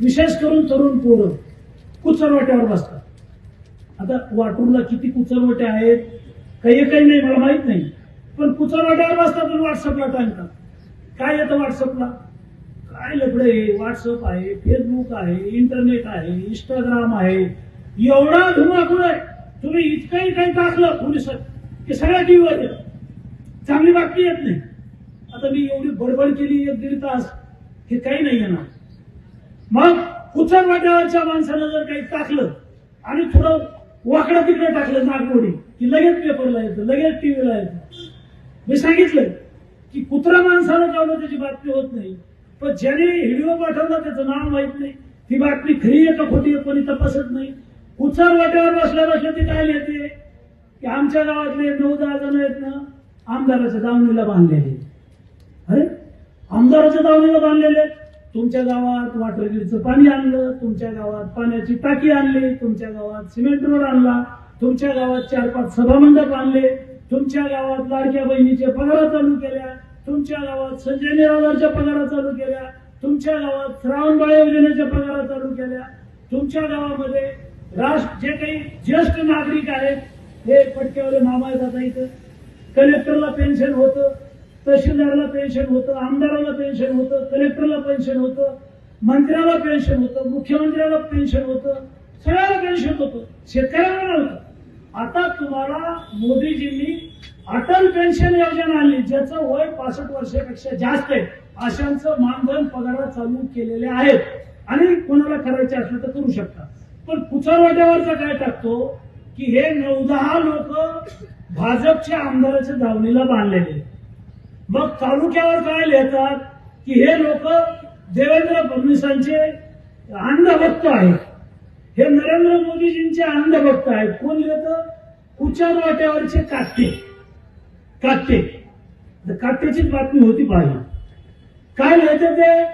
विशेष करून तरुण पोरं कुचरवट्यावर बसतात. आता वाटूरला किती कुचरवटे आहेत काही काही नाही मला माहीत नाही. पण कुचरवट्यावर बसतात आणि व्हॉट्सअपला टाकतात काय येतं व्हॉट्सअपला? काय लफडे आहे? व्हॉट्सअप आहे फेसबुक आहे इंटरनेट आहे इंस्टाग्राम आहे. एवढा धुमाकूळ आहे. तुम्ही इतकंही काही टाकलं पोलीस की सगळ्या टीव्हीवर येतं. चांगली बातमी येत नाही. आता मी एवढी बडबड केली एक दीड तास हे काही नाही येणार. मग कुचर वाट्यावरच्या माणसानं जर काही टाकलं आणि थोडं वाकडं तिकडं टाकलं नागमोडी की लगेच पेपरला येतं लगेच टीव्हीला येतं. मी सांगितलं की कुत्रा माणसानं जाऊन त्याची बातमी होत नाही. पण ज्याने व्हिडिओ पाठवला त्याचं नाव माहीत नाही. ती बातमी खरी आहे का खोटी आहे कोणी तपासत नाही. कुचर वाट्यावर बसल्या बसल्या ती काय लिहिते? की आमच्या गावातले नऊ दहा जण आहेत ना आमदाराच्या दावणीला बांधलेले. अरे? आमदाराच्या दावणीला बांधलेले तुमच्या गावात वॉटर ग्रीडचं पाणी आणलं तुमच्या गावात पाण्याची टाकी आणली तुमच्या गावात सिमेंट रोड आणला तुमच्या गावात चार पाच सभामंडप आणले तुमच्या गावात लाडक्या बहिणीचे पगार चालू केल्या तुमच्या गावात संजय निराधारच्या पगारा चालू केल्या तुमच्या गावात श्रावणबाळ योजनेच्या पगारा चालू केल्या तुमच्या गावामध्ये राष्ट्र जे काही ज्येष्ठ नागरिक आहेत हे पटक्यावाले मामा आहेत इथं. कलेक्टरला पेन्शन होतं तहसीलदारला पेन्शन होतं आमदाराला पेन्शन होतं कलेक्टरला पेन्शन होतं मंत्र्याला पेन्शन होतं मुख्यमंत्र्याला पेन्शन होतं सगळ्याला पेन्शन होतं शेतकऱ्याला नव्हतं आता तुम्हाला मोदीजींनी अटल पेन्शन योजना आणली ज्याचं वय पासष्ट वर्षापेक्षा जास्त आहे. अशांचं मानधन पगार चालू केलेले आहेत. आणि कोणाला करायचे असलं तर करू शकता पण कुचरवाट्यावरचा काय टाकतो? की हे नऊ दहा लोक भाजपच्या आमदाराच्या धावणीला बांधलेले आहेत. मग तालुक्यावर काय लिहितात की हे लोक देवेंद्र फडणवीसांचे अंधभक्त आहेत. हे नरेंद्र मोदीजींचे अंधभक्त आहेत. कोण लिहितं? उच्चार वाट्यावरचे काट्टे काट्टे तर काट्याचीच बातमी होती पाहिजे काय लिहितं ते?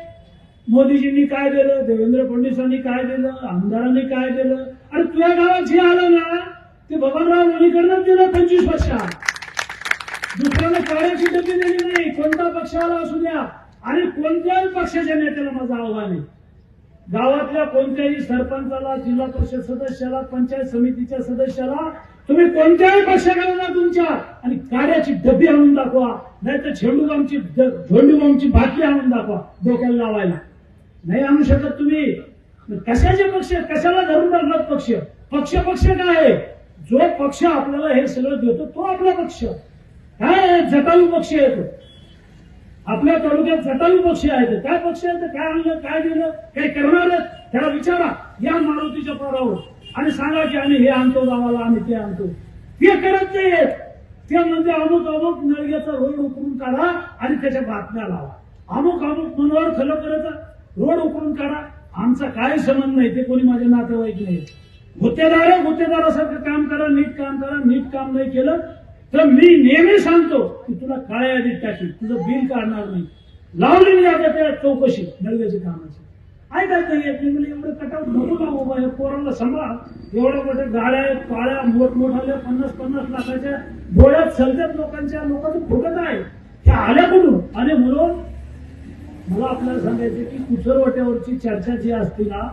मोदीजींनी काय दिलं? देवेंद्र फडणवीसांनी काय दिलं? आमदारांनी काय दिलं? आणि तुझ्या गावात जे आलं ना ते बबनराव लोणीकरनंच दिलं पंचवीस वर्षात. दुसऱ्याला काळ्याची डबी दिली नाही कोणता पक्षाला असू द्या. आणि कोणत्याही पक्षाच्या नेत्याला माझं आव्हान आहे. गावातल्या कोणत्याही सरपंचाला जिल्हा परिषद सदस्याला पंचायत समितीच्या सदस्याला तुम्ही कोणत्याही पक्षाकडे ना तुमच्या. आणि काड्याची डबी आणून दाखवा. नाही तर झेंडूबामची झेंडूबामची बाटली आणून दाखवा डोक्याला लावायला. नाही आणू शकत तुम्ही. कशाचे पक्ष? कशाला धरून धरणार पक्ष? पक्ष पक्ष काय आहे? जो पक्ष आपल्याला हे सगळं देतो तो आपला पक्ष. काय आहे? जटायू पक्ष येतो आपल्या तालुक्यात जटायू पक्ष आहेत. काय पक्ष आहेत? काय आणलं? काय दिलं? काय करणार आहेत? त्याला विचारा या मारुतीच्या पोरावर. आणि सांगा की आम्ही हे आणतो गावाला आम्ही ते आणतो. ते करत नाहीयेत ते म्हणजे अमुक अमुक नळग्याचा रोड उकरून काढा आणि त्याच्या बातम्या लावा. अमुक अमुक मनोहर खलकरचा रोड उकरून काढा. आमचा काय संबंध नाही. ते कोणी माझे नातेवाईक नाही. गुत्तेदार आहे, गुत्तेदारासारखं काम करा नीट काम करा. नीट काम नाही केलं तर मी नेहमी सांगतो की तुला काळ्या यादीत टाकी तुझं बिल काढणार नाही. लावली मी आता त्या चौकशी नळव्याच्या कामाची. ऐकत नाही येत म्हणजे एवढं कटाव नको ना बाबा हे पोरांना सांभाळ. एवढ्या मोठ्या गाड्या आहेत काळ्या मोठमोठाल्या पन्नास पन्नास लाखाच्या डोळ्यात सलत्यात लोकांच्या लोकांचं फुटत आहे त्या आल्या कुठून? आणि म्हणून? मला आपल्याला सांगायचं की कुचरवट्यावरची चर्चा जी असते ना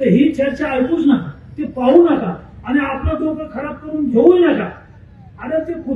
तर ही चर्चा ऐकूच नका. ती पाहू नका. आणि आपलं डोकं खराब करून घेऊ नका.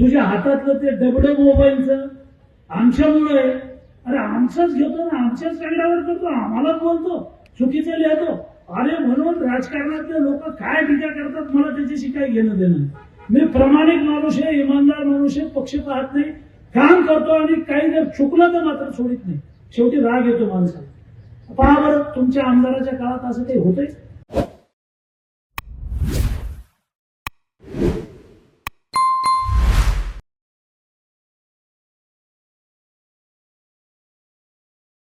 तुझ्या हातातलं ते डबडं मोबाईलचं. आमच्यामुळे अरे आमचंच घेतो ना आमच्याच कागदावर करतो आम्हाला बोलतो चुकीचं लिहितो. अरे म्हणून राजकारणातले लोक काय टीका करतात मला त्याच्याशी काही घेणं देणं मी प्रामाणिक माणूस आहे इमानदार माणूस आहे पक्ष पाहत नाही. काम करतो आणि काही जर चुकलं तर मात्र सोडित नाही. शेवटी राग येतो माणसाला. पहा बरं तुमच्या आमदाराच्या काळात असं काही होतंय?